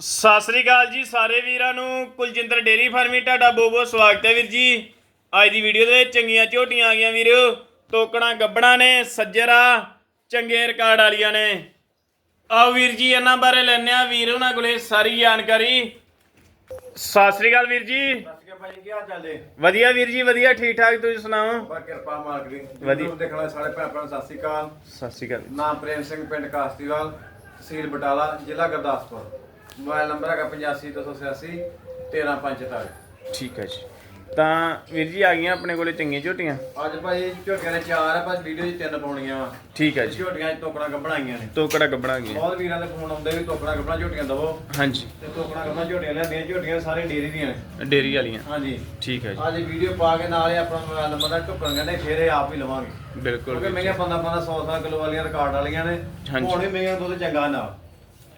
ਸਤਿ ਸ੍ਰੀ ਅਕਾਲ ਜੀ ਸਾਰੇ ਵੀਰਾਂ ਨੂੰ। ਕੁਲਜਿੰਦਰ ਡੇਰੀ ਫਾਰਮੀ ਤੁਹਾਡਾ ਬਹੁਤ ਬਹੁਤ ਸਵਾਗਤ ਹੈ ਵੀਰ ਜੀ। ਅੱਜ ਦੀ ਵੀਡੀਓ ਦੇ ਵਿੱਚ ਚੰਗੀਆਂ ਝੋਟੀਆਂ ਆ ਗਈਆਂ ਵੀਰੋ। ਟੋਕਣਾ ਗੱਬਣਾ ਨੇ ਸੱਜਰਾ ਚੰਗੇ ਰਿਕਾਰਡ ਵਾਲੀਆਂ ਨੇ। ਆਓ ਵੀਰ ਜੀ ਇਹਨਾਂ ਬਾਰੇ ਲੈਣੇ ਆ ਵੀਰ ਉਹਨਾਂ ਕੋਲੇ ਸਾਰੀ ਜਾਣਕਾਰੀ। ਸਤਿ ਸ੍ਰੀ ਅਕਾਲ ਵੀਰ ਜੀ। ਸਤਿ ਭਾਈ ਕੀ ਹਾਲ ਚਾਲ ਜੀ? ਵਧੀਆ ਵੀਰ ਜੀ ਵਧੀਆ ਠੀਕ ਠਾਕ ਤੁਸੀਂ ਸੁਣਾਓ? ਬਾ ਕਿਰਪਾ ਮਾਲਕ ਦੀ। ਵਧੀਆ। ਸਾਰੇ ਭੈਣ ਭਰਾ ਸਤਿ ਸ੍ਰੀ ਅਕਾਲ। ਸਤਿ ਸ੍ਰੀ ਅਕਾਲ। ਨਾਮ ਪ੍ਰੇਮ ਸਿੰਘ ਪਿੰਡ ਕਾਸਤੀਵਾਲ ਤਹਿਸੀਲ ਬਟਾਲਾ ਜ਼ਿਲ੍ਹਾ ਗੁਰਦਾਸਪੁਰ। ਮੋਬਾਈਲ ਨੰਬਰ ਹੈਗਾ 85 13544 ਠੀਕ ਹੈ ਜੀ। ਤਾਂ ਵੀਰ ਜੀ ਆ ਗਈਆਂ ਆਪਣੇ ਕੋਲੇ ਚੰਗੀਆਂ ਝੋਟੀਆਂ? ਅੱਜ ਭਾਈ ਝੋਟੀਆਂ ਨੇ ਚਾਰ ਆ ਪਰ ਵੀਡੀਓ 'ਚ ਤਿੰਨ ਪਾਉਣੀਆਂ ਵਾ। ਠੀਕ ਹੈ ਜੀ। ਝੋਟੀਆਂ 'ਚ ਟੋਕਣਾ ਗੱਬਣਾਈਆਂ ਨੇ। ਟੋਕੜਾ ਗੱਬਣਾ ਗਈਆਂ ਬਹੁਤ ਵੀਰਾਂ ਦੇ ਫੋਨ ਆਉਂਦੇ ਵੀ ਟੋਕਣਾ ਗੱਬਣਾ ਝੋਟੀਆਂ ਦਵੋ। ਹਾਂਜੀ। ਤੇ ਟੋਕਣਾ ਗੱਬਣਾ ਝੋਟੀਆਂ ਲੈਂਦੀਆਂ ਝੋਟੀਆਂ ਸਾਰੇ ਡੇਰੀ ਦੀਆਂ ਨੇ। ਡੇਰੀ ਵਾਲੀਆਂ। ਹਾਂਜੀ। ਠੀਕ ਹੈ ਜੀ। ਅੱਜ ਵੀਡੀਓ ਪਾ ਕੇ ਨਾਲ ਹੀ ਆਪਣਾ ਮੋਬਾਈਲ ਨੰਬਰ ਦਾ ਟੁੱਕਣ ਕਹਿੰਦੇ ਫਿਰ ਇਹ ਆਪ ਹੀ ਲਵਾਂਗੇ। ਬਿਲਕੁਲ ਕਿਉਂਕਿ ਵੀਰ ਮਹਿੰਗੀਆਂ 15 15 100 100 ਕਿਲੋ ਵਾਲੀਆਂ ਰਿਕਾਰਡ ਵਾਲੀਆਂ ਨੇ। ਹਾਂਜੀ। ਹੁਣ ਵੀ ਮਹਿੰਗੀਆਂ ਦੁੱਧ ਚੰਗਾ ਨਾ।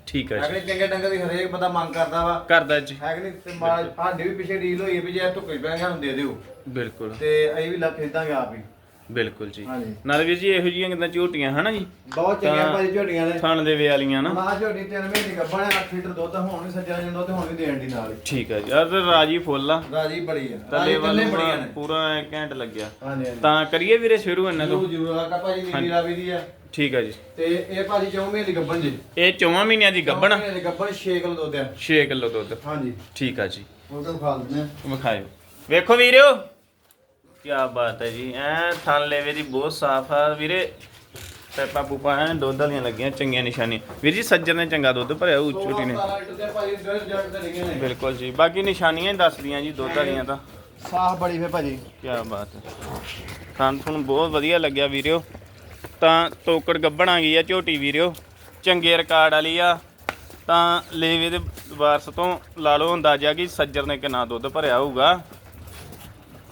ਠੀਕ ਹੈ ਜੀ ਅਗਲੇ ਚੰਗੇ ਡੰਗਰ ਦੀ ਹਰੇਕ ਬੰਦਾ ਮੰਗ ਕਰਦਾ ਵਾ। ਕਰਦਾ ਜੀ। ਹੈ ਕਿ ਨਹੀਂ? ਤੇ ਮਾੜਾ ਸਾਡੀ ਵੀ ਪਿੱਛੇ ਡੀਲ ਹੋਈ ਵੀ ਜੇ ਇਹ ਧੁੱਪੇ ਪੈ ਸਾਨੂੰ ਦੇ ਦਿਓ। ਬਿਲਕੁਲ। ਤੇ ਅਸੀਂ ਵੀ ਲੱਗ ਖਰੀਦਾਂਗੇ ਆਪ ਹੀ। ਬਿਲਕੁਲ ਜੀ। ਹਾਂਜੀ। ਨਾਲ ਵੀਰ ਜੀ ਇਹੋ ਜਿਹੀਆਂ ਕਿਦਾਂ ਝੋਟੀਆਂ ਹਨਾ ਜੀ? ਬਹੁਤ ਚੰਗੀਆਂ ਤਾਂ- ਭਾਜੀ ਝੋਟੀਆਂ ਨੇ। ਥਣ ਦੇ ਵੇ ਵਾਲੀਆਂ ਨਾ ਮਾਂ ਝੋਟੀ ਤਿੰਨ ਮਹੀਨੇ ਗੱਭਣ 8 ਲੀਟਰ ਦੁੱਧ ਹੁਣ ਵੀ ਸੱਜਣਾ ਜਾਂਦਾ ਤੇ ਹੁਣ ਵੀ ਦੇਣ ਦੀ ਨਾਲ ਹੀ। ਠੀਕ ਹੈ ਜੀ। ਆ ਤੇ ਰਾਜੀ ਫੁੱਲ ਆ। ਰਾਜੀ ਬੜੀ ਆ। ਤਾਂ ਰਾਜੀ ਬੜੀਆਂ ਨੇ। ਪੂਰਾ ਘੈਂਟ ਲੱਗਿਆ। ਹਾਂਜੀ ਹਾਂਜੀ। ਤਾਂ ਕਰੀਏ ਵੀਰੇ ਸ਼ੁਰੂ ਇਹਨਾਂ ਤੋਂ? ਜਰੂਰ ਜਰੂਰ। ਆਕਾ ਭਾਜੀ ਨੀਲੀ ਰਾਵੀ ਦੀ ਆ। ਠੀਕ ਹੈ ਜੀ। ਤੇ ਇਹ ਭਾਜੀ ਚੌਂ ਮਹੀਨੇ ਦੀ ਗੱਭਣ ਜੀ। ਇਹ ਚੌਵਾਂ ਮਹੀਨਿਆਂ ਦੀ ਗੱਬਣ ਚੌਂ ਮਹੀਨੇ ਦੀ ਗੱਭਣ 6 ਕਿਲੋ ਦੁੱਧ ਆ। 6 ਕਿਲੋ ਦੁੱਧ। ਹਾਂਜੀ। ਠੀਕ ਆ ਜੀ। ਉਹ ਤਾਂ ਖਾ ਲੈਂਦੇ ਆ। ਵਿਖਾਇਓ। ਵੇਖੋ ਵੀਰਿਓ। ਕੀ ਬਾਤ ਹੈ ਜੀ। ਐ ਥਣ ਲੈਵੇ ਦੀ ਬਹੁਤ ਸਾਫ਼ ਆ। ਵੀਰੇ ਪੈਪਾ ਪੂਪਾ ਐ ਦੁੱਧ ਵਾਲੀਆਂ ਲੱਗੀਆਂ ਚੰਗੀਆਂ ਨਿਸ਼ਾਨੀਆਂ। ਵੀਰ ਜੀ ਸੱਜਰ ਨੇ ਚੰਗਾ ਦੁੱਧ ਭਰਿਆ ਉਹ ਛੋਟੀ ਨੇ। 16 ਲੀਟਰ ਦੇ ਭਾਜੀ ਡਰ ਜੱਟ ਤੇ ਲਿਖੇ ਨੇ। ਬਿਲਕੁਲ ਜੀ। ਬਾਕੀ ਨਿਸ਼ਾਨੀਆਂ ਹੀ ਦੱਸਦੀਆਂ ਜੀ ਦੁੱਧ ਵਾਲੀਆਂ ਤਾਂ। ਸਾਫ਼ ਬੜੀ ਫੇ ਭਾਜੀ। ਕੀ ਬਾਤ ਹੈ। ਸਾਨੂੰ ਤੁਹਾਨੂੰ ਬਹੁਤ ਵਧੀਆ ਲੱਗਿਆ ਵੀਰਿਓ ਤਾਂ ਤੋਕੜ ਗੱਬਣ ਆ ਗਈ ਆ ਝੋਟੀ ਵੀਰਿਓ ਚੰਗੇ ਰਿਕਾਰਡ ਵਾਲੀ ਆ। ਤਾਂ ਲੇਵੇ ਦੇ ਵਾਰਸ ਤੋਂ ਲਾ ਲਓ ਅੰਦਾਜ਼ਾ ਕਿ ਸੱਜਰ ਨੇ ਕਿੰਨਾ ਦੁੱਧ ਭਰਿਆ ਹੋਊਗਾ।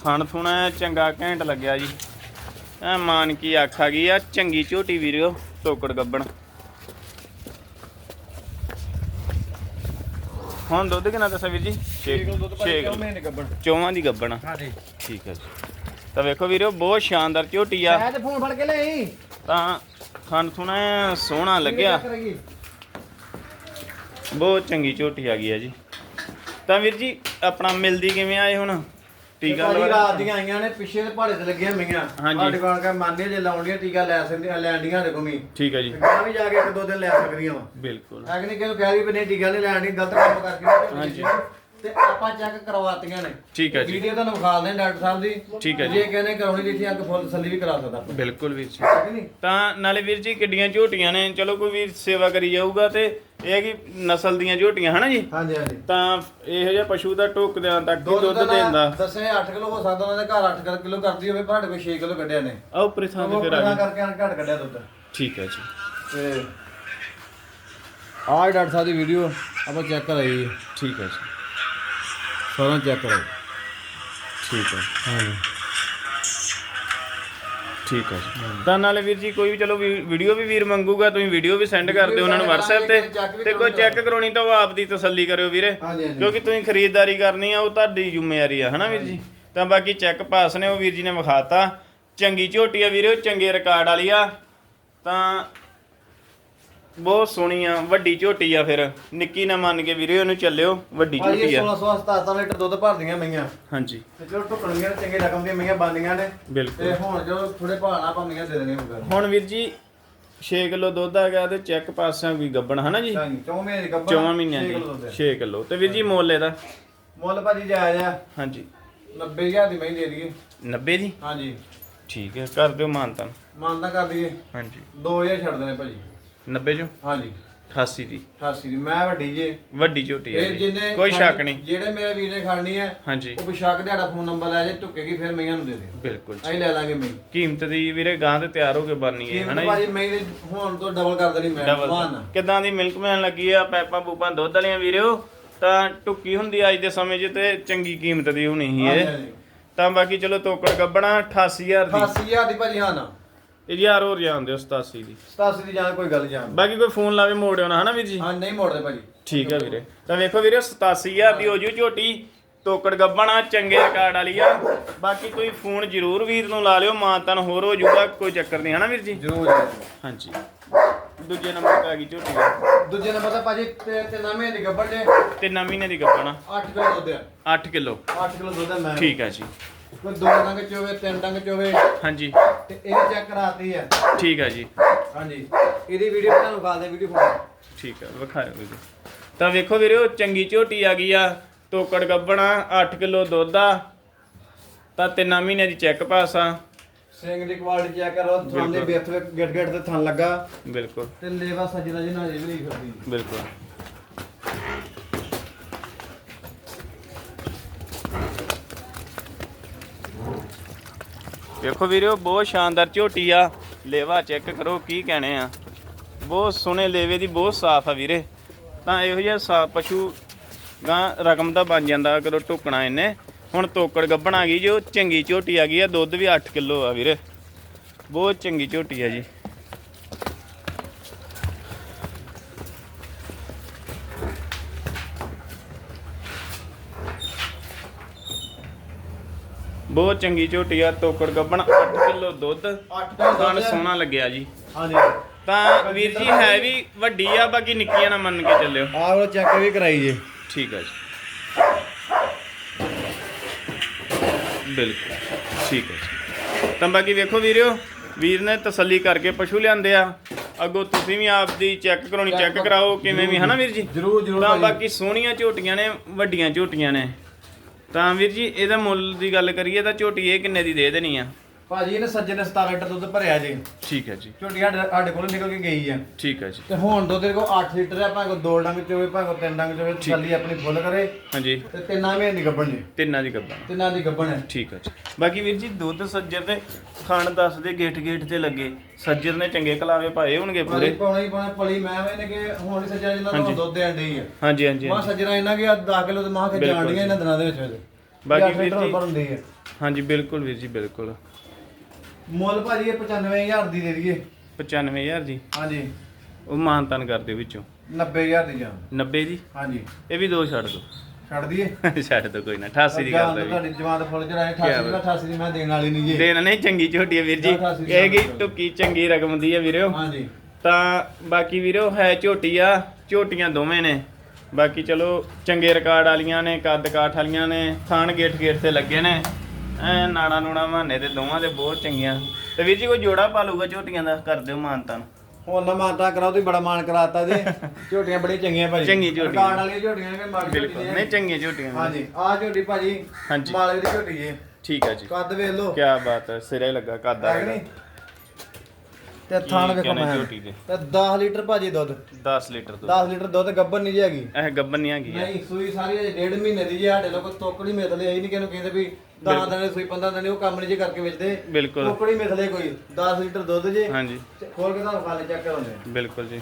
ਥਣ ਥੁਣਾ ਚੰਗਾ ਘੈਂਟ ਲੱਗਿਆ ਜੀ। ਐ ਮਾਨ ਕੀ ਆਖਾ ਗਈ ਆ ਚੰਗੀ ਝੋਟੀ ਵੀਰਿਓ ਤੋਕੜ ਗੱਬਣ। ਹੁਣ ਦੁੱਧ ਕਿੰਨਾ ਦੱਸਿਆ ਵੀਰ ਜੀ? 6 ਦੁੱਧ ਭਾਜੀ ਚੌਂ ਮਹੀਨੇ ਚੌਵਾਂ ਦੀ ਗੱਬਣ। ਆ ਹਾਂਜੀ। ਠੀਕ ਹੈ ਜੀ। ਤਾਂ ਵੇਖੋ ਵੀਰੋ ਬਹੁਤ ਸ਼ਾਨਦਾਰ ਝੋਟੀ ਆ। ਮੈਂ ਤੇ ਫੋਨ ਫੜ ਕੇ ਲਈ ਤਾਂ ਖਾਨ ਸੁਣਾ ਸੋਹਣਾ ਲੱਗਿਆ। ਬਹੁਤ ਚੰਗੀ ਝੋਟੀ ਆ ਗਈ ਆ ਜੀ। ਤਾਂ ਵੀਰ ਜੀ ਆਪਣਾ ਮਿਲਦੀ ਕਿਵੇਂ ਆਏ ਹੁਣ? ਟੀਕਾ ਲਵਾ ਰਾਤ ਦੀਆਂ ਆਈਆਂ ਨੇ ਪਿੱਛੇ ਦੇ ਪਹਾੜੇ ਤੇ ਲੱਗੀਆਂ ਮਈਆਂ ਹਾਂਜੀ। ਆਹ ਦੁਕਾਨ ਕਾ ਮੰਨਦੇ ਜੇ ਲਾਉਣੀਆਂ ਟੀਕਾ ਲੈ ਸਕਦੇ ਲੈਂਡੀਆਂ ਦੇ ਕੋਮੀ ਠੀਕ ਹੈ ਜੀ। ਗਾਂ ਵੀ ਜਾ ਕੇ ਇੱਕ ਦੋ ਦਿਨ ਲੈ ਸਕਦੀਆਂ ਵਾ। ਬਿਲਕੁਲ। ਨਹੀਂ ਕਿਹਨੂੰ ਕਹਿ ਵੀ ਵੀ ਨਹੀਂ ਟੀਕਾ ਨਹੀਂ ਲੈਣੀ ਗਲਤ ਕੰਮ ਕਰਕੇ ਹਾਂਜੀ। ਤੇ ਆਪਾਂ ਚੈੱਕ ਕਰਵਾਤੀਆਂ ਨੇ। ਠੀਕ ਹੈ ਜੀ। ਵੀਡੀਓ ਤੁਹਾਨੂੰ ਵਿਖਾ ਦਿੰਦੇ ਡਾਕਟਰ ਸਾਹਿਬ ਦੀ। ਠੀਕ ਹੈ ਜੀ। ਜੇ ਕਹਿੰਦੇ ਕਰਾਉਣੀ ਦੀ ਆ ਕੇ ਫੁੱਲ ਤਸੱਲੀ ਵੀ ਕਰਾ ਸਕਦਾ। ਬਿਲਕੁਲ ਵੀਰ ਜੀ। ਹੈ ਕਿ ਨਹੀਂ? ਤਾਂ ਨਾਲੇ ਵੀਰ ਜੀ ਕਿੱਡੀਆਂ ਝੋਟੀਆਂ ਨੇ। ਚਲੋ ਕੋਈ ਵੀਰ ਸੇਵਾ ਕਰੀ ਜਾਊਗਾ ਤੇ ਇਹ ਹੈ ਕਿ ਨਸਲ ਦੀਆਂ ਝੋਟੀਆਂ ਹਨਾ ਜੀ? ਹਾਂਜੀ ਹਾਂਜੀ। ਤਾਂ ਇਹੋ ਜਿਹਾ ਪਸ਼ੂ ਦਾ ਟੋਕਦਿਆਂ ਤੱਕ ਹੀ ਦੁੱਧ ਦੇਂਦਾ ਦੱਸੇ 8 ਕਿਲੋ ਹੋ ਸਕਦਾ ਉਹਨਾਂ ਦੇ ਘਰ 8 ਕਿਲੋ ਕਰਦੀ ਹੋਵੇ ਸਾਡੇ ਕੋਲ 6 ਕਿਲੋ ਕੱਢਿਆ ਨੇ। ਪ੍ਰਥਾਂ ਤੇ ਉਹ ਫਿਰ ਆ ਪਤਾ ਗਈ। ਕਰਕੇ ਘੱਟ ਕੱਢਿਆ ਦੁੱਧ। ਠੀਕ ਹੈ ਜੀ। ਤੇ ਆਹ ਡਾਕਟਰ ਸਾਹਿਬ ਦੀ ਵੀਡੀਓ ਆਪਾਂ ਚੈੱਕ ਕਰਾਈ ਠੀਕ ਹੈ ਜੀ। ਸਾਰਾ ਚੈੱਕ ਕਰਾਈ। ਠੀਕ ਹੈ। ਹਾਂਜੀ। ਠੀਕ ਹੈ ਜੀ। ਤਾਂ ਨਾਲੇ ਵੀਰ ਜੀ ਕੋਈ ਵੀ ਚਲੋ ਵੀ- ਵੀਡੀਓ ਵੀ ਵੀਰ ਮੰਗੂਗਾ ਤੁਸੀਂ ਵੀਡੀਓ ਵੀ ਸੈਂਡ ਕਰ ਦਿਓ ਉਹਨਾਂ ਨੂੰ WhatsApp ਤੇ। ਤੇ ਕੋਈ ਚੈੱਕ ਕਰਾਉਣੀ ਤਾਂ ਉਹ ਆਪ ਦੀ ਤਸੱਲੀ ਕਰਿਓ ਵੀਰੇ। ਕਿਉਂਕਿ ਤੁਸੀਂ ਖਰੀਦਦਾਰੀ ਕਰਨੀ ਆ ਉਹ ਤੁਹਾਡੀ ਜ਼ਿੰਮੇਵਾਰੀ ਆ ਹਨਾ ਵੀਰ ਜੀ? ਤਾਂ ਬਾਕੀ ਚੈੱਕ ਪਾਸ ਨੇ ਉਹ ਵੀਰ ਜੀ ਨੇ ਵਿਖਾਤਾ। ਚੰਗੀ ਝੋਟੀ ਆ ਵੀਰੇ ਉਹ ਚੰਗੇ ਰਿਕਾਰਡ ਵਾਲੀ ਆ। ਤਾਂ ਬਹੁਤ ਸੋਹਣੀ ਆ ਵੱਡੀ ਝੋਟੀ ਆ ਫਿਰ। ਨਿੱਕੀ ਨਾ ਮੰਨ ਕੇ ਵੀਰੇ ਉਹਨੂੰ ਚੱਲਿਓ ਵੱਡੀ ਭਾਜੀ ਝੋਟੀ ਇਹ ਆ 1600 17 ਲੀਟਰ ਦੁੱਧ ਭਰਦੀਆਂ ਮਈਆਂ। ਹਾਂਜੀ। ਤੇ ਚਲੋ ਟੁਕਣੀਆਂ ਚੰਗੇ ਰਕਮ ਦੀਆਂ ਮਈਆਂ ਬੰਦੀਆਂ ਨੇ। ਬਿਲਕੁਲ। ਤੇ ਹੁਣ ਜੋ ਥੋੜੇ ਭਾਣਾ ਭਾਵੇਂ ਦੇ ਦੇਣੇ ਹੋਊਗਾ ਹੁਣ ਵੀਰ ਜੀ 6 ਕਿਲੋ ਦੁੱਧ ਆ ਗਿਆ ਤੇ ਚੈੱਕ ਪਾਸਾਂ ਕੋਈ ਗੱਬਣ ਹਨਾ ਜੀ? ਹਾਂਜੀ ਚੌਂ ਮਹੀਨੇ ਦੀ ਗੱਭਣ ਚੌਵਾਂ ਮਹੀਨਿਆਂ ਛੇ ਦੀ ਕਿਲੋ ਦੁੱਧ ਹੈ। 6 ਕਿਲੋ। ਤੇ ਵੀਰ ਜੀ ਮੁੱਲ ਇਹਦਾ? ਮੁੱਲ ਭਾਜੀ ਜਾਇਜ਼ ਆ। ਹਾਂਜੀ। 90000 ਦੀ ਮਹੀਂ ਦੇ ਦਈਏ। 90 ਦੀ? ਹਾਂਜੀ। ਠੀਕ ਹੈ ਕਰ ਦਿਓ ਮਾਨਤਾਨ। ਮਾਨਤਾ ਕਰ ਦਈਏ। ਹਾਂਜੀ। 2000 ਛੱਡ ਦੇਣੇ ਭਾਜੀ। 90 ਜੋ ਹਾਂਜੀ। 88 ਦੀ। 88 ਦੀ। ਮੈਂ ਵੱਡੀ ਜੇ। ਵੱਡੀ ਝੋਟੀ ਜੀ। ਜਿੰਨੇ ਕੋਈ ਸ਼ੱਕ ਨਹੀਂ। ਜਿਹੜੇ ਮੇਰੇ ਵੀਰ ਨੇ ਖਾਣੀ ਹੈ ਹਾਂਜੀ। ਉਹ ਬਿਸ਼ੱਕ ਤੁਹਾਡਾ ਫੋਨ ਨੰਬਰ ਲੈ ਜੇ ਟੁੱਕੇਗੀ ਫਿਰ ਮਈਆਂ ਨੂੰ ਦੇ ਦੇ ਬਿਲਕੁਲ ਜੀ। ਅਸੀਂ ਲੈ ਲਾਂਗੇ ਮਈ। ਕੀਮਤ ਦੀ ਵੀਰੇ ਗਾਂ ਤੇ ਤਿਆਰ ਹੋ ਕੇ ਬਣਨੀ ਹੈ ਕੀਮਤ ਹਨਾ ਜੀ? ਭਾਜੀ ਮਈ ਦੇ ਹੁਣ ਤੋਂ ਡਬਲ ਕਰ ਦੇਣੀ ਮੈਂ ਡਬਲ ਵਾਨ ਕਿਦਾਂ ਦੀ ਮਿਲਕ ਮੈਨ ਲੱਗੀ ਆ ਪੈਪਾਂ ਪੂਪਾਂ ਦੁੱਧ ਵਾਲੀਆਂ ਵੀਰਿਓ ਤਾਂ ਟੁੱਕੀ ਹੁੰਦੀ ਅੱਜ ਦੇ ਸਮੇਂ 'ਚ ਤੇ ਚੰਗੀ ਕੀਮਤ ਦੀ ਹੋਣੀ ਸੀ ਇਹ ਤਾਂ ਬਾਕੀ ਚਲੋ ਤੋਕੜ ਗੱਬਣਾ 88000 ਦੀ। 88000 ਦੀ ਭਾਜੀ ਹਾਂ ਨਾ। ਇਹ ਯਾਰ ਹੋਰ ਜਾਂਦੇ 87 ਦੀ। 87 ਦੀ ਜਾਨ ਕੋਈ ਗੱਲ ਜਾਨ ਬਾਕੀ ਕੋਈ ਫੋਨ ਲਾਵੇ ਮੋੜਿਓ ਨਾ ਹਨਾ ਵੀਰ ਜੀ? ਹਾਂ ਨਹੀਂ ਮੋੜਦੇ ਭਾਜੀ। ਠੀਕ ਹੈ ਵੀਰੇ। ਤਾਂ ਵੇਖੋ ਵੀਰੇ 87000 ਦੀ ਹੋ ਜੂ ਝੋਟੀ ਤੋਕੜ ਗੱਬਣਾ ਚੰਗੇ ਰਿਕਾਰਡ ਵਾਲੀ ਆ। ਬਾਕੀ ਕੋਈ ਫੋਨ ਜ਼ਰੂਰ ਵੀਰ ਨੂੰ ਲਾ ਲਿਓ ਮਾਂ ਤਨ ਹੋਰ ਹੋ ਜੂਗਾ ਕੋਈ ਚੱਕਰ ਨਹੀਂ ਹਨਾ ਵੀਰ ਜੀ? ਜਰੂਰ ਹਾਂਜੀ। ਦੂਜੇ ਨੰਬਰ ਤੇ ਆ ਗਈ ਝੋਟੀ। ਦੂਜੇ ਨੰਬਰ ਤੇ ਭਾਜੀ ਤੇ ਤੇ ਨਵੇਂ ਦੀ ਗੱਬੜ ਜੇ ਤਿੰਨ ਮਹੀਨੇ ਦੀ ਗੱਭਣ 8 ਕਿਲੋ ਦੁੱਧ ਆ। 8 ਕਿਲੋ। 8 ਕਿਲੋ ਦੁੱਧ ਆ ਮੈਂ ਠੀਕ ਆ ਜੀ। ਕੋਈ ਦੋ ਡੰਗ ਚ ਹੋਵੇ ਤਿੰਨ ਡੰਗ ਚ ਹੋਵੇ ਹਾਂਜੀ। ਤੇ ਇਹ ਚੈੱਕ ਕਰਾਤੀ ਆ। ਠੀਕ ਆ ਜੀ। ਹਾਂਜੀ। ਇਹਦੀ ਵੀਡੀਓ ਤੁਹਾਨੂੰ ਖਾ ਦੇ ਵੀਡੀਓ ਫੋਟੋ ਠੀਕ ਆ ਵਿਖਾਇਓ ਵੀਰੇ ਤਾਂ ਵੇਖੋ ਵੀਰੇ ਉਹ ਚੰਗੀ ਝੋਟੀ ਆ ਗਈ ਆ। ਤੋਕੜ ਗੱਬਣਾ 8 ਕਿਲੋ ਦੁੱਧ ਆ। ਤਾਂ ਤਿੰਨਾਂ ਮਹੀਨੇ ਦੀ ਚੈੱਕ ਪਾਸ ਆ। ਸਿੰਘ ਦੀ ਕੁਆਲਿਟੀ ਚੈੱਕ ਕਰੋ ਥਣ ਦੇ ਬਿੱਥ ਵਿੱਚ ਗਿੱਟ ਗਿੱਟ ਤੇ ਥਣ ਲੱਗਾ। ਬਿਲਕੁਲ। ਤੇ ਲੇਵਾ ਸੱਜਣਾ ਜੀ ਨਾਲ ਇਹ ਵੀ ਨਹੀਂ ਕਰਦੀ ਬਿਲਕੁਲ। ਵੇਖੋ ਵੀਰੋ, ਬਹੁਤ ਸ਼ਾਨਦਾਰ ਝੋਟੀ ਆ। ਲੇਵਾ ਚੈੱਕ ਕਰੋ ਕੀ ਕਹਿਣੇ ਆ। ਬਹੁਤ ਸੋਹਣੇ ਲੇਵੇ ਦੀ ਬਹੁਤ ਸਾਫ਼ ਆ ਵੀਰੇ। ਤਾਂ ਇਹੋ ਜਿਹਾ ਸਾਫ਼ ਪਸ਼ੂ ਗਾਂ ਰਕਮ ਦਾ ਬਣ ਜਾਂਦਾ ਕਰੋ ਟੁਕਣਾ ਇਹਨੇ। ਹੁਣ ਤੋਕੜ ਗੱਭਣ ਆ ਗਈ ਜੋ ਚੰਗੀ ਝੋਟੀ ਆ ਗਈ ਆ, ਦੁੱਧ ਵੀ 8 ਕਿਲੋ ਆ ਵੀਰੇ। ਬਹੁਤ ਚੰਗੀ ਝੋਟੀ ਆ ਜੀ। ਬਹੁਤ ਚੰਗੀ ਝੋਟੀ ਆ ਤੋਕੜ ਗੱਭਣ 8 ਕਿਲੋ ਦੁੱਧ। 8 ਕਿਲੋ ਥਣ ਸੋਹਣਾ ਲੱਗਿਆ ਜੀ। ਹਾਂਜੀ। ਤਾਂ ਵੀਰ ਜੀ ਹੈ ਵੀ ਵੱਡੀ ਆ ਬਾਕੀ ਨਿੱਕੀਆਂ ਨਾ ਮੰਨ ਕੇ ਚੱਲਿਓ। ਆਹ ਉਹ ਚੈੱਕ ਵੀ ਕਰਾਈ ਜੇ। ਠੀਕ ਆ ਜੀ। ਬਿਲਕੁਲ। ਠੀਕ ਹੈ ਤਾਂ ਬਾਕੀ ਵੇਖੋ ਵੀਰਿਓ ਵੀਰ ਨੇ ਤਸੱਲੀ ਕਰਕੇ ਪਸ਼ੂ ਲਿਆਂਦੇ ਆ। ਅੱਗੋਂ ਤੁਸੀਂ ਵੀ ਆਪਦੀ ਚੈੱਕ ਕਰਾਉਣੀ ਚੈੱਕ ਕਰਾਓ ਕਿਵੇਂ ਵੀ ਹਨਾ ਵੀਰ ਜੀ? ਜਰੂਰ ਜਰੂਰ ਤਾਂ ਬਾਕੀ ਸੋਹਣੀਆਂ ਝੋਟੀਆਂ ਨੇ ਵੱਡੀਆਂ ਝੋਟੀਆਂ ਨੇ। ਤਾਂ ਵੀਰ ਜੀ, ਇਹਦਾ ਮੁੱਲ ਦੀ ਗੱਲ ਕਰੀਏ ਤਾਂ ਝੋਟੀ ਇਹ ਕਿੰਨੇ ਦੀ ਦੇ ਦੇਣੀ ਆ? ਭਾਜੀ ਇਹਨੇ ਸੱਜੇ ਨੇ 17 ਲੀਟਰ ਦੁੱਧ ਭਰਿਆ ਜੀ। ਠੀਕ ਹੈ ਜੀ। ਝੋਟੀ ਸਾਡੇ ਸਾਡੇ ਕੋਲ ਨਿਕਲ ਕੇ ਗਈ ਆ। ਠੀਕ ਹੈ ਜੀ। ਤੇ ਹੁਣ ਦੁੱਧ ਦੇ ਕੋ 8 ਲੀਟਰ ਆ ਭਾਵੇਂ ਕੋ ਦੋ ਡੰਗ ਚ ਹੋਵੇ ਭਾਵੇਂ ਕੋ ਤਿੰਨ ਡੰਗ ਚ ਹੋਵੇ ਤਸੱਲੀ ਆਪਣੀ ਫੁੱਲ ਕਰੇ। ਹਾਂਜੀ। ਤੇ ਤਿੰਨਾਂ ਮਹੀਨੇ ਦੀ ਗੱਬਣ ਜੀ। ਤਿੰਨਾਂ ਦੀ ਗੱਬਾ ਤਿੰਨਾਂ ਦੀ ਗੱਬਣ ਹੈ। ਠੀਕ ਹੈ ਜੀ। ਬਾਕੀ ਵੀਰ ਜੀ ਦੁੱਧ ਸੱਜਰ ਦੇ ਖਾਣ ਦੱਸਦੇ ਗੇਟ ਗੇਟ ਤੇ ਲੱਗੇ। ਸੱਜਰ ਨੇ ਚੰਗੇ ਕਲਾਵੇ ਪਾਏ ਹੋਣਗੇ ਪੂਰੇ? ਪਾਉਣਾ ਹੀ ਪਾਉਣਾ ਪਲੀ ਮੈਂ ਵੇ ਨੇ ਕਿ ਹੁਣ ਹੀ ਸੱਜਣਾ ਜਿੰਨਾ। ਨੂੰ ਦੁੱਧ ਦੇਣ ਡਈ ਆ। ਹਾਂਜੀ ਹਾਂਜੀ ਮਾਂ। ਸੱਜਣਾ ਇਹਨਾਂ ਕਿ 10 ਕਿਲੋ ਤੇ ਮਾਂ ਕੇ ਇਹਨਾਂ ਦਿਨਾਂ ਦੇ ਵਿੱਚ। ਬਾਕੀ ਵੀਰ ਜੀ। ਹਾਂਜੀ ਬਿਲਕੁਲ ਵੀਰ ਜੀ ਬਿਲਕੁਲ। ਮੁੱਲ ਭਾਜੀ ਇਹ 95000 ਦੀ ਦੇ ਦਈਏ। 95000 ਜੀ? ਹਾਂਜੀ। ਉਹ ਮਾਨਤਨ ਕਰ ਦਿਓ ਵਿੱਚੋਂ। 90000 ਦੀ ਜਾਂ 90 ਜੀ? ਹਾਂਜੀ। ਇਹ ਵੀ ਦੋ ਛੱਡ ਦਿਓ ਛੱਡ ਦਈਏ? ਛੱਡ ਦਿਓ ਕੋਈ ਨਾ 88 ਦੀ ਕਰ ਦਿਓ ਤੁਹਾਡੀ ਜਮਾਤ ਫੁੱਲ ਚੜਾਏ 88 ਦਾ 88 ਦੀ ਮੈਂ ਦੇਣ ਵਾਲੀ ਨਹੀਂ ਜੀ। ਦੇਣ ਨਹੀਂ ਚੰਗੀ ਝੋਟੀ ਹੈ ਵੀਰ ਜੀ। ਦੀ ਇਹ ਕੀ। ਟੁੱਕੀ ਚੰਗੀ ਰਕਮ ਦੀ ਹੈ ਵੀਰਿਓ ਹਾਂਜੀ। ਤਾਂ ਬਾਕੀ ਵੀਰੋ ਹੈ ਝੋਟੀ ਆ ਝੋਟੀਆਂ ਦੋਵੇਂ ਨੇ। ਬਾਕੀ ਚਲੋ ਚੰਗੇ ਰਿਕਾਰਡ ਵਾਲੀਆਂ ਨੇ ਕੱਦ ਕਾਠ ਵਾਲੀਆਂ ਨੇ ਥਾਣ ਗੇਟ ਗੇਟ ਤੇ ਲੱਗੇ ਨੇ। ਐ ਨਾੜਾ ਨੂੜਾ ਮਾਨੇ ਤੇ ਦੋਵਾਂ ਦੇ ਬਹੁਤ ਚੰਗੀਆਂ। ਤੇ ਵੀਰ ਜੀ ਕੋਈ ਜੋੜਾ ਪਾ ਲੂਗਾ ਝੋਟੀਆਂ ਦਾ ਕਰ ਦਿਓ ਮਾਨਤਾਨ ਹੁਣ ਨਾ ਮਾਨਤਾ ਕਰਾਓ ਤੁਸੀਂ ਬੜਾ ਮਾਨ ਕਰਾਤਾ ਜੀ। ਝੋਟੀਆਂ ਬੜੀਆਂ ਚੰਗੀਆਂ ਭਾਜੀ। ਚੰਗੀ ਝੋਟੀ। ਰਿਕਾਰਡ ਵਾਲੀਆਂ ਝੋਟੀਆਂ ਨੇ ਝੋਟੀ ਬਿਲਕੁਲ। ਨਹੀਂ ਚੰਗੀਆਂ ਝੋਟੀਆਂ ਨੇ। ਹਾਂਜੀ ਆਹ ਝੋਟੀ ਭਾਜੀ ਹਾਂਜੀ। ਮਾਲਕ ਦੀ ਝੋਟੀ ਜੀ। ਠੀਕ ਹੈ ਜੀ। ਕੱਦ ਵੇਖ ਲਓ। ਕੀ ਬਾਤ ਹੈ ਸਿਰੇ ਲੱਗਾ ਕੱਦ ਆ ਤੇ ਥਾਣ ਵੇਖੋ ਮੈਂ। ਤੇ 10 ਲੀਟਰ ਭਾਜੀ ਦੁੱਧ। 10 ਲੀਟਰ ਦੁੱਧ। 10 ਲੀਟਰ ਦੁੱਧ ਗੱਬਰ ਨਹੀਂ ਜੀ ਹੈਗੀ। ਇਹ ਗੱਬਨ ਨਹੀਂ ਹੈਗੀ। ਆ ਨਹੀਂ ਸੂਈ ਸਾਰੀ ਅਜੇ ਡੇਢ ਮਹੀਨੇ ਦੀ ਜੀ ਸਾਡੇ ਲੋਕ ਤੋਕੜੀ ਮਿਲਦੇ ਆਈ ਨਹੀਂ ਕਿਹਨੂੰ ਕਹਿੰਦੇ ਵੀ 10 ਦਿਨ ਸੂਈ 15 ਦਿਨ ਉਹ ਕੰਮ ਨਹੀਂ ਜੀ ਕਰਕੇ ਵੇਚਦੇ। ਬਿਲਕੁਲ। ਤੋਕੜੀ ਮਿਲਦੇ ਕੋਈ 10 ਲੀਟਰ ਦੁੱਧ ਜੀ ਹਾਂਜੀ। ਖੋਲ ਕੇ ਤੁਹਾਨੂੰ ਖਾਲੇ ਚੈੱਕ ਕਰਾਉਂਦੇ ਬਿਲਕੁਲ ਜੀ।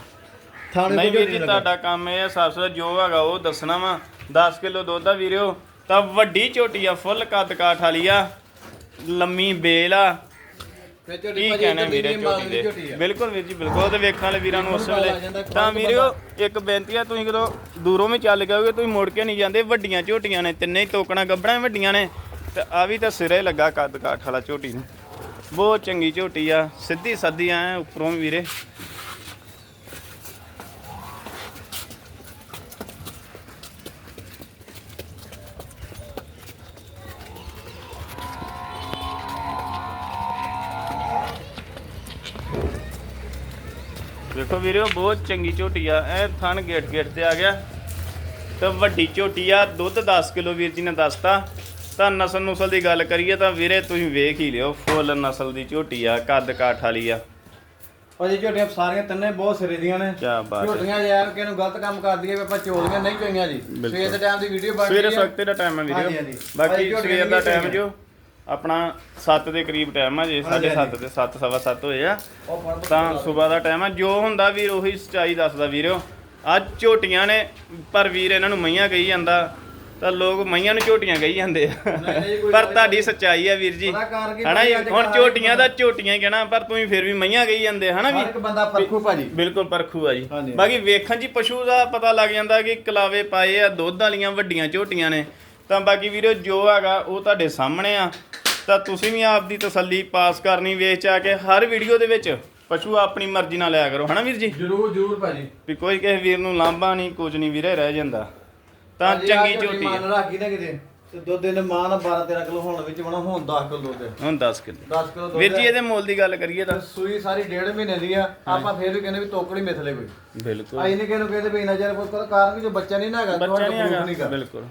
ਥਾਣੇ ਨਹੀਂ ਵੀਰ ਜੀ ਤੁਹਾਡਾ ਕੰਮ ਇਹ ਆ ਸਾਫ਼ ਸੁਥਰਾ ਜੋ ਹੈਗਾ ਉਹ ਦੱਸਣਾ ਵਾ। 10 ਕਿਲੋ ਦੁੱਧ ਆ ਵੀਰਿਓ ਤਾਂ ਵੱਡੀ ਝੋਟੀ ਆ ਫੁੱਲ ਕੱਦ ਕਾਠ ਵਾਲੀ ਆ ਲੰਮੀ ਬੇਲ ਆ। ਕੀ ਕਹਿਣਾ ਵੀਰੇ ਝੋਟੀ ਦੀ ਬਿਲਕੁਲ ਵੀਰ ਜੀ ਬਿਲਕੁਲ। ਤੇ ਵੇਖਣ ਵਾਲੇ ਵੀਰਾਂ ਨੂੰ ਉਸ ਵੇਲੇ ਜਾਂਦਾ, ਤਾਂ ਵੀਰਿਓ ਇੱਕ ਬੇਨਤੀ ਆ ਤੁਸੀਂ ਕਦੋਂ ਦੂਰੋਂ ਵੀ ਚੱਲ ਗਏ ਹੋਗੇ ਤੁਸੀਂ ਮੁੜ ਕੇ ਨਹੀਂ ਜਾਂਦੇ। ਵੱਡੀਆਂ ਝੋਟੀਆਂ ਨੇ ਤਿੰਨੇ ਹੀ ਤੋਕਣਾ ਗੱਬੜਾਂ ਵੱਡੀਆਂ ਨੇ। ਤੇ ਆ ਵੀ ਤਾਂ ਸਿਰੇ ਲੱਗਾ ਕੱਦ ਕਾਠ ਵਾਲਾ ਝੋਟੀ ਨੂੰ। ਬਹੁਤ ਚੰਗੀ ਝੋਟੀ ਆ। ਸਿੱਧੀ ਸੱਦੀ ਆ ਉੱਪਰੋਂ ਵੀਰੇ। ਦੇਖੋ ਵੀਰੋ ਬਹੁਤ ਚੰਗੀ ਝੋਟੀ ਆ। ਇਹ ਥਣ ਗੇਟ ਗੇਟ ਤੇ ਆ ਗਿਆ। ਤੇ ਵੱਡੀ ਝੋਟੀ ਆ। ਦੁੱਧ 10 ਕਿਲੋ ਵੀਰ ਜੀ ਨੇ ਦੱਸਤਾ। ਤਾਂ ਨਸਲ ਨੁਸਲ ਦੀ ਗੱਲ ਕਰੀਏ ਤਾਂ ਵੀਰੇ ਤੁਸੀਂ ਵੇਖ ਹੀ ਲਿਓ ਫੁੱਲ ਨਸਲ ਦੀ ਝੋਟੀ ਆ ਕੱਦ ਕਾਠ ਵਾਲੀ ਆ। ਭਾਜੀ ਝੋਟੀਆਂ ਸਾਰੀਆਂ ਤਿੰਨੇ ਬਹੁਤ ਸਿਰੇ ਦੀਆਂ ਨੇ। ਕੀ ਬਾਤ ਝੋਟੀਆਂ ਯਾਰ ਕਿ ਇਹਨੂੰ ਗਲਤ ਕੰਮ ਕਰਦੀ ਹੈ ਵੀ ਆਪਾਂ ਚੋਲੀਆਂ ਨਹੀਂ ਚੋਈਆਂ ਜੀ। ਸਵੇਰ ਦੇ ਟਾਈਮ ਦੀ ਵੀਡੀਓ ਬਣ ਸਵੇਰੇ ਰਹੀ ਹੈ ਸਖਤੇ ਦਾ ਟਾਈਮ ਹੈ ਹਾਂਜੀ। ਬਾਕੀ ਸਵੇਰ ਦਾ ਟਾਈਮ। ਜੋ ਆਪਣਾ 7 ਦੇ ਕਰੀਬ ਟਾਈਮ ਆ ਜੇ ਹਾਂਜੀ, 7:30 ਤੇ 7 ਸਵਾ 7 ਹੋਏ ਆ। ਤਾਂ ਸਵੇਰ ਦਾ ਟਾਈਮ ਆ। ਜੋ ਹੁੰਦਾ ਵੀਰ ਉਹੀ ਸਚਾਈ ਦੱਸਦਾ ਵੀਰੋ। ਅੱਜ ਝੋਟੀਆਂ ਨੇ ਪਰ ਵੀਰ ਇਹਨਾਂ ਨੂੰ ਮਈਆਂ ਕਹੀ ਜਾਂਦਾ। ਤਾਂ ਲੋਕ ਮਈਆਂ ਨੂੰ ਝੋਟੀਆਂ ਕਹੀ ਜਾਂਦੇ ਆ। ਨਹੀਂ, ਨਹੀਂ, ਕੋਈ ਪਰ ਗੱਲ ਤੁਹਾਡੀ ਸੱਚਾਈ ਆ ਵੀਰ ਜੀ। ਪਤਾ ਕਰ ਕੀ ਹਨਾ ਜੀ? ਭਾਈ ਅੱਜ ਹੁਣ ਕੱਲ੍ਹ ਝੋਟੀਆਂ ਦਾ ਝੋਟੀਆਂ ਹੀ ਕਹਿਣਾ ਪਰ ਤੁਸੀਂ ਫਿਰ ਵੀ ਮਈਆਂ ਕਹੀ ਜਾਂਦੇ ਹਨਾ ਹਰ ਵੀ? ਇੱਕ ਬੰਦਾ ਪਰਖੂ ਭਾਜੀ। ਬਿਲਕੁਲ ਪਰਖੂ ਆ ਜੀ। ਹਾਂਜੀ। ਬਾਕੀ ਵੇਖਣ ਹੀ ਪਸ਼ੂ ਦਾ ਪਤਾ ਲੱਗ ਜਾਂਦਾ ਕਿ ਕਲਾਵੇ ਪਾਏ ਆ ਦੁੱਧ ਵਾਲੀਆਂ ਵੱਡੀਆਂ ਝੋਟੀਆਂ ਨੇ। ਤਾਂ ਬਾਕੀ ਵੀਰੋ ਜੋ ਹੈਗਾ ਉਹ ਤੁਹਾਡੇ ਸਾਹਮਣੇ ਆ। ਤਾਂ ਤੁਸੀਂ ਵੀ ਆਪ ਦੀ ਤਸੱਲੀ ਪਾਸ ਕਰਨੀ ਵੇਚ ਆ ਕੇ ਹਰ ਵੀਡੀਓ ਦੇ ਵਿੱਚ ਪਸ਼ੂ ਆਪਣੀ ਮਰਜ਼ੀ ਨਾਲ ਲਿਆ ਕਰੋ ਹਨਾ ਵੀਰ ਜੀ? ਜਰੂਰ ਜਰੂਰ ਭਾਜੀ। ਵੀ ਕੋਈ ਕਿਸੇ ਵੀਰ ਨੂੰ ਲਾਂਭਾ ਨਹੀਂ ਕੁਝ ਨਹੀਂ ਵੀਰੇ ਰਹਿ ਜਾਂਦਾ। ਤਾਂ ਆਹ ਚੰਗੀ ਝੋਟੀ ਮੰਨ ਆ ਰੱਖੀ ਨਾ ਕਿਤੇ? ਤੇ ਦੁੱਧ ਇਹਨੇ ਮਾਂ ਨਾਲ 12 13 ਕਿਲੋ ਹੋਣ ਵਿੱਚ ਬਣਾ ਹੁਣ 10 ਕਿਲੋ ਹੈ। ਹੁਣ 10 ਕਿਲੋ। 10 ਕਿਲੋ ਦੁੱਧ ਵੀਰ ਜੀ। ਇਹਦੇ ਮੁੱਲ ਦੀ ਗੱਲ ਕਰੀਏ ਤਾਂ। ਤੇ ਸੂਈ ਸਾਰੀ ਡੇਢ ਮਹੀਨੇ ਦੀ ਆ। ਆਪਾਂ ਫੇਰ ਵੀ ਕਹਿੰਦੇ ਵੀ ਤੋਕੜੀ ਮਿਥਲੇ ਕੋਈ। ਬਿਲਕੁਲ। ਆਈ ਨਹੀਂ ਕਿਹਨੂੰ ਕਹਿੰਦੇ ਵੀ ਕੋਈ ਕਾਰਨ ਵੀ ਜੋ ਬੱਚਾ ਨਹੀਂ ਨਾ ਹੈਗਾ ਬੱਚਾ ਨਹੀਂ ਹੈਗਾ। ਬਿਲਕੁਲ।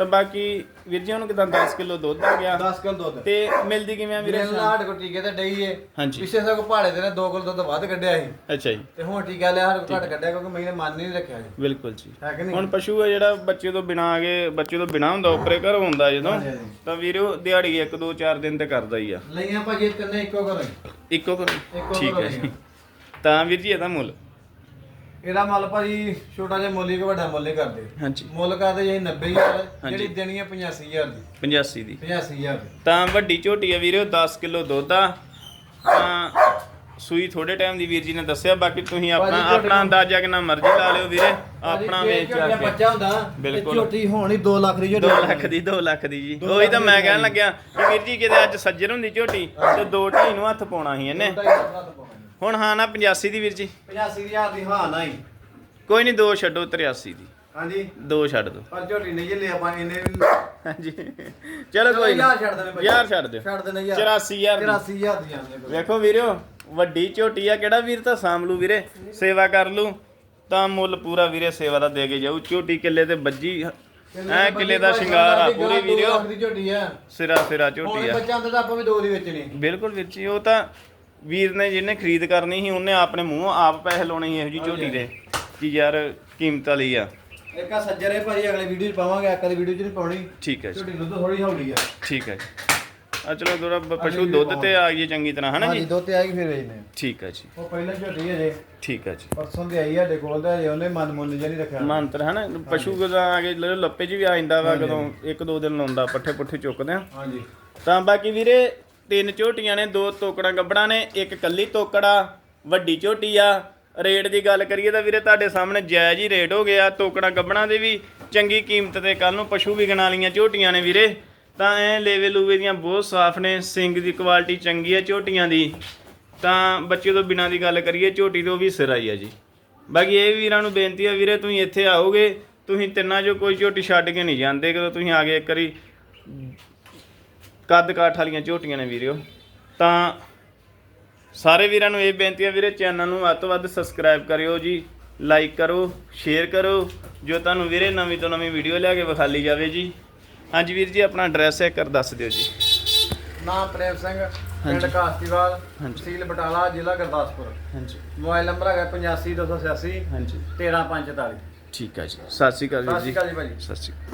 ਤਾਂ ਬਾਕੀ ਵੀਰ ਜੀ ਉਹਨੂੰ ਕਿਦਾਂ 10 ਕਿਲੋ ਦੁੱਧ ਆ ਗਿਆ? 10 ਕਿਲੋ ਦੁੱਧ। ਤੇ ਮਿਲਦੀ ਕਿਵੇਂ ਆ ਵੀਰੇ ਵੀਰੇ ਲਾੜ ਕੋ ਟੀਕੇ ਤੇ ਡਈ ਏ। ਹਾਂਜੀ। ਪਿੱਛੇ ਸਗੋਂ ਪਹਾੜੇ ਦੇ ਨੇ 2 ਕਿਲੋ ਦੁੱਧ ਵੱਧ ਕੱਢਿਆ ਸੀ। ਅੱਛਾ ਜੀ। ਤੇ ਹੁਣ ਟੀਕਾ ਲਿਆ ਹਰ ਘੱਟ ਕੱਢਿਆ ਕਿਉਂਕਿ ਮੈਨੇ ਮਨ ਨਹੀਂ ਰੱਖਿਆ ਜੀ। ਬਿਲਕੁਲ ਜੀ। ਹੈ ਕਿ ਨਹੀਂ? ਹੁਣ ਪਸ਼ੂ ਆ ਜਿਹੜਾ ਬੱਚੇ ਤੋਂ ਬਿਨਾ ਆਗੇ ਬੱਚੇ ਤੋਂ ਬਿਨਾ ਹੁੰਦਾ ਉਪਰੇ ਘਰ ਹੁੰਦਾ ਜਦੋਂ ਹਾਂਜੀ, ਹਾਂਜੀ। ਤਾਂ ਵੀਰੇ ਦਿਹਾੜੀ 1 2 4 ਦਿਨ ਤੇ ਕਰਦਾ ਹੀ ਆ। ਲਈਆਂ ਭਾਜੀ ਇਹ ਤਿੰਨੇ ਇੱਕੋ ਕਰੋ ਇੱਕੋ ਕਰੋ ਠੀਕ ਕਰੋ ਹੈ ਜੀ। ਤਾਂ ਵੀਰ ਜੀ ਇਹਦਾ ਮੁੱਲ? ਇਹਦਾ ਮੁੱਲ ਭਾਜੀ ਛੋਟਾ ਜਿਹਾ ਮੁੱਲ ਹੀ ਕਿ ਵੱਡਾ ਮੁੱਲ ਹੀ ਕਰਦੇ। ਹਾਂਜੀ। ਮੁੱਲ ਕਰਦੇ ਜੀ 90000 ਹਾਂਜੀ। ਜਿਹੜੀ ਦੇਣੀ ਹੈ 85000 ਦੀ। 85 ਦੀ। 85000 ਦੀ। ਤਾਂ ਵੱਡੀ ਝੋਟੀ ਆ ਵੀਰੇ 10 ਕਿਲੋ ਦੁੱਧ ਆ। ਤਾਂ ਸੂਈ ਥੋੜੇ ਟਾਈਮ ਦੀ ਵੀਰ ਜੀ ਨੇ ਦੱਸਿਆ ਬਾਕੀ ਤੁਸੀਂ ਆਪਣਾ ਆਪਣਾ ਅੰਦਾਜ਼ਾ ਕਿੰਨਾ ਮਰਜ਼ੀ ਲਾ ਲਿਓ ਵੀਰੇ। ਆਪਣਾ ਵੇਚ ਦਾ ਕੇ। ਬੱਚਾ ਹੁੰਦਾ ਬਿਲਕੁਲ। ਝੋਟੀ ਹੋਣੀ 2 ਲੱਖ ਦੀ ਝੋਟੀ 2 ਲੱਖ ਦੀ 2 ਲੱਖ ਦੀ ਜੀ। ਦੋ ਉਹੀ ਤਾਂ ਦੀ ਮੈਂ ਕਹਿਣ। ਲੱਗਿਆ ਵੀਰ ਜੀ ਕਿਤੇ ਅੱਜ ਸੱਜਰ ਹੁੰਦੀ ਝੋਟੀ ਤੇ 2 ਢਾਈ ਨੂੰ ਹੱਥ ਪਾਉਣਾ ਸੀ ਇਹਨੇ। ਹੁਣ ਹਾਂ ਨਾ 85 ਦੀ ਵੀਰ ਜੀ। 85000 ਦੀ ਹਾਂ ਨਹੀਂ। ਕੋਈ ਨਹੀਂ 2 ਛੱਡੋ 83 ਦੀ। ਹਾਂਜੀ। 2 ਛੱਡ ਦਿਓ ਪਰ ਝੋਟੀ ਨਹੀਂ ਜੇ ਲੈ ਆਪਾਂ ਇਹਨੇ ਹਾਂਜੀ। ਚਲੋ ਕੋਈ ਯਾਰ ਨਹੀਂ ਛੱਡ ਦੇਣੇ ਭਾਜੀ। ਯਾਰ ਛੱਡ ਦਿਓ। ਛੱਡ ਦੇਣੇ ਯਾਰ 84000 ਦੀ। 84000 ਦੀ ਆਉਂਦੇ ਭਾਜੀ। ਵੇਖੋ ਵੀਰਿਓ ਵੱਡੀ ਝੋਟੀ ਆ ਕਿਹੜਾ ਵੀਰ ਤਾਂ ਸਾਂਭ ਲੂ ਵੀਰੇ? ਸੇਵਾ ਕਰ ਲੂ। ਤਾਂ ਮੁੱਲ ਪੂਰਾ ਵੀਰੇ ਸੇਵਾ ਦਾ ਦੇ ਕੇ ਜਾਊ। ਝੋਟੀ ਕਿੱਲੇ ਤੇ ਵੱਜੀ। ਐ ਕਿੱਲੇ ਦਾ ਸ਼ਿੰਗਾਰ ਆ ਪੂਰੀ ਦੋ ਦੀ ਝੋਟੀ ਆ। ਸਿਰਾ ਸਿਰਾ ਹੁਣ ਝੋਟੀ ਆ। ਬੱਚਾ ਅੰਦਰ ਤਾਂ ਆਪਾਂ ਵੀ ਦੋ ਦੀ ਵੇਚਣੀ। ਬਿਲਕੁਲ ਵੀਰ ਜੀ ਉਹ ਤਾਂ ਵੀਰ ਨੇ ਜਿਹਨੇ ਖਰੀਦ ਕਰਨੀ ਸੀ ਉਹਨੇ ਆਪਣੇ ਮੂੰਹੋਂ ਆਪ ਪੈਸੇ ਲਾਉਣੇ ਸੀ ਇਹੋ ਜੀ ਝੋਟੀ ਦੇ ਕਿ ਯਾਰ ਕੀਮਤ ਵਾਲੀ ਆ। ਇੱਕ ਆ ਸੱਜਰ ਭਾਜੀ ਅਗਲੇ ਵੀਡੀਓ 'ਚ ਪਾਵਾਂਗੇ ਇੱਕ ਦੀ ਵੀਡੀਓ 'ਚ ਨਹੀਂ ਪਾਉਣੀ। ਠੀਕ ਹੈ ਜੀ। ਝੋਟੀ ਦੁੱਧ ਥੋੜੀ ਹੌਲੀ ਆ। ਠੀਕ ਹੈ ਜੀ। ਆ ਚਲੋ ਦੋਰਾ ਪਸ਼ੂ ਦੁੱਧ ਤੇ ਆ ਗਈ ਚੰਗੀ ਤਰ੍ਹਾਂ ਹਨਾ ਹਾਂਜੀ ਜੀ ਦੁੱਧ ਤੇ ਆਏਗੀ ਫਿਰ ਵੇਚਨੇ। ਠੀਕ ਹੈ ਜੀ। ਉਹ ਪਹਿਲਾਂ ਝੋਟੀ ਹੈ ਜੇ। ਠੀਕ ਹੈ ਜੀ। ਪਰਸੋਂ ਦੀ ਆਈ ਆ ਸਾਡੇ ਕੋਲ ਤਾਂ ਹਜੇ ਉਹਨੇ ਮਨ ਮੁੱਲ ਜਿਹਾ ਨਹੀਂ ਰੱਖਿਆ। ਮੰਤਰ ਹਨਾ? ਪਸ਼ੂ ਗਦਾ ਆ ਕੇ ਲੱਪੇ 'ਚ ਵੀ ਆ ਜਾਂਦਾ ਵਾ ਕਦੋਂ ਇੱਕ ਦੋ ਦਿਨ ਲਾਉਂਦਾ ਪੱਠੇ ਪੁੱਠੇ ਚੁੱਕਦੇ ਆ। ਹਾਂਜੀ। ਤਾਂ ਬਾਕੀ ਵੀਰੇ ਤਿੰਨ ਝੋਟੀਆਂ ਨੇ, ਦੋ ਤੋਕੜਾਂ ਗੱਬੜਾਂ ਨੇ, ਇੱਕ ਕੱਲੀ ਤੋਕੜਾ, ਵੱਡੀ ਝੋਟੀ ਆ। ਰੇਟ ਦੀ ਗੱਲ ਕਰੀਏ ਤਾਂ ਵੀਰੇ ਤੁਹਾਡੇ ਸਾਹਮਣੇ ਜਾਇਜ਼ ਹੀ ਰੇਟ ਹੋ ਗਿਆ, ਤੋਕੜਾਂ ਗੱਬੜਾਂ ਦੇ ਵੀ ਚੰਗੀ ਕੀਮਤ ਤੇ ਕੱਲ ਨੂੰ ਪਸ਼ੂ ਵੀ ਵਾਲੀਆਂ ਝੋਟੀਆਂ ਨੇ ਵੀਰੇ। ਤਾਂ ਐ ਲੇਵੇ ਲੂਵੇ ਦੀਆਂ ਬਹੁਤ ਸਾਫ਼ ਨੇ, ਸਿੰਗ ਦੀ ਕੁਆਲਿਟੀ ਚੰਗੀ ਆ ਝੋਟੀਆਂ ਦੀ। ਤਾਂ ਬੱਚੇ ਤੋਂ ਬਿਨਾਂ ਦੀ ਗੱਲ ਕਰੀਏ, ਝੋਟੀ ਤੋਂ ਵੀ ਸਿਰ ਆਈ ਆ ਜੀ। ਬਾਕੀ ਇਹ ਵੀਰਾਂ ਨੂੰ ਬੇਨਤੀ ਆ, ਵੀਰੇ ਤੁਸੀਂ ਇੱਥੇ ਆਓਗੇ, ਤੁਸੀਂ ਤਿੰਨਾਂ ਚੋਂ ਕੋਈ ਝੋਟੀ ਛੱਡ ਕੇ ਨਹੀਂ ਜਾਂਦੇ, ਕਦੋਂ ਤੁਸੀਂ ਆ ਕੇ ਇੱਕ ਵਾਰੀ ਕੱਦ ਕਾਠ ਵਾਲੀਆਂ ਝੋਟੀਆਂ ਨੇ ਵੀਰਿਓ। ਤਾਂ ਸਾਰੇ ਵੀਰਾਂ ਨੂੰ ਇਹ ਬੇਨਤੀ ਹੈ ਵੀਰੇ ਚੈਨਲ ਨੂੰ ਵੱਧ ਤੋਂ ਵੱਧ ਸਬਸਕ੍ਰਾਈਬ ਕਰਿਓ ਜੀ ਲਾਈਕ ਕਰੋ ਸ਼ੇਅਰ ਕਰੋ ਜੋ ਤੁਹਾਨੂੰ ਵੀਰੇ ਨਵੀਂ ਤੋਂ ਨਵੀਂ ਵੀਡੀਓ ਲਿਆ ਕੇ ਵਿਖਾਲੀ ਜਾਵੇ ਜੀ। ਹਾਂਜੀ ਵੀਰ ਜੀ ਆਪਣਾ ਐਡਰੈਸ ਇੱਕ ਕਰ ਦੱਸ ਦਿਓ ਜੀ। ਨਾਮ ਪ੍ਰੇਮ ਸਿੰਘ ਪਿੰਡ। ਕਾਸਤੀਵਾਲ। ਤਹਿਸੀਲ ਬਟਾਲਾ ਜ਼ਿਲ੍ਹਾ ਗੁਰਦਾਸਪੁਰ। ਹਾਂਜੀ। ਮੋਬਾਈਲ ਨੰਬਰ ਹੈਗਾ 85286 ਹਾਂਜੀ। 13544 ਠੀਕ ਹੈ ਜੀ। ਸਤਿ ਸ਼੍ਰੀ ਅਕਾਲ ਸਤਿ ਵੀਰ ਸ਼੍ਰੀ ਜੀ। ਅਕਾਲ ਜੀ ਭਾਜੀ। ਸਤਿ ਸ਼੍ਰੀ ਅਕਾਲ।